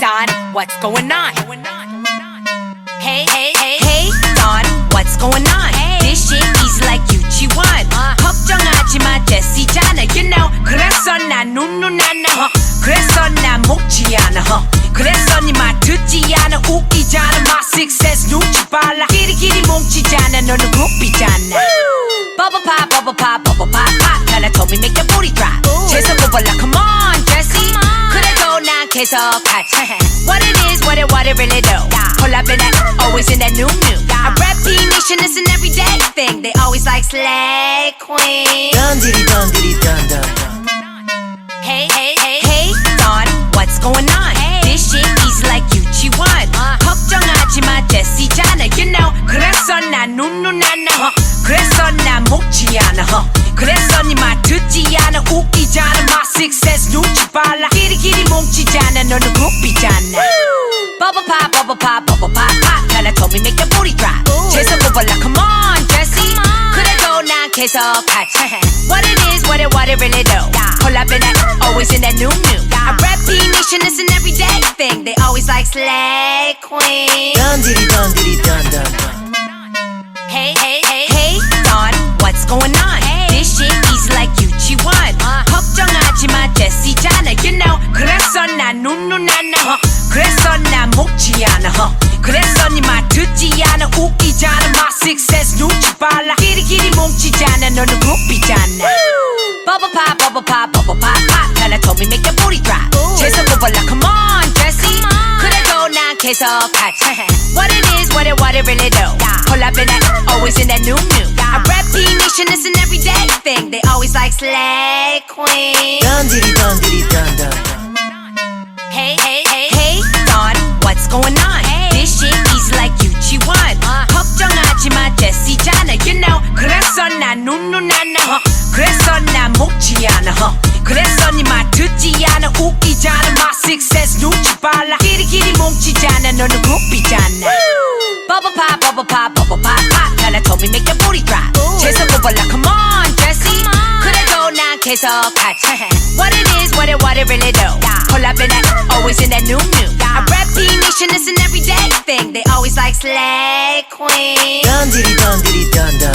Don, what's going on? Hey, hey, hey, hey, Don, what's going on? This shit easy like 유치원. 걱정하지 마, 제시잖아, you know. 그래서 난 눈눈 안 나, 그래서 난 먹지 않아. 그래서 니말 듣지 않아, 웃기잖아, my success 눈치 빨라. 끼리끼리 뭉치잖아, 너는 굽이잖아. Bubble pop, bubble pop, bubble pop, pop. 하나 그래도 난 계속하지. What it is, what it, what it really do. Hold up in that, always in that new new. I rap P Nation, it's an everyday thing. They always like slay queen. 던디리 던디리 던던 Hey, hey, hey, hey, Don, what's going on? This shit easy like 유치원. 걱정하지 마, 제시잖아, you know. 그래서 난 눈눈 안 success 눈치 빨라. 끼리끼리 뭉치잖아, 너는 굽이잖아. Bubble pop, bubble pop, bubble pop, pop. 하나 told me make your booty drop. 재서 뽑아라, come on, Jessie. 그래도 난 계속하지. What it is, what it, what it really do. Hold up in that, always in that new new. I rap P Nation, it's an everyday thing. They always like slay queen. 던디리 던디 그래서 난 먹지 않아, huh. 그래서 니말 듣지 않아, 웃기잖아, my success 눈치 빨라. 끼리끼리 뭉치잖아, 너는 굽이잖아. Bubble pop, bubble pop, bubble pop, pop. 하나 told me make your booty drop. 재서 뽑아라, come on, Jessie. 그래도 난 계속하지. What it is, what it, what it really do. Hold up in that, always in that new new. I rap P Nation, it's an everyday thing. They always like slay queen. 던디리 던디리 그래서 난 눈눈 안 나, 그래서 난 먹지 않아, huh. 그래서 니말 듣지 않아, 웃기잖아, my success 눈치 빨라. 끼리끼리 뭉치잖아, 너는 굽이잖아. Bubble pop, bubble pop, bubble pop, pop. 하나 told me make your booty drop. 재서 뽑아라, come on, Jessie. 그래도 난 계속하지. What it is, what it, what it really do. Hold up in that, always in that new new. I rap P Nation, it's an everyday thing. They always like slay queen. 던디리 던디리 던던던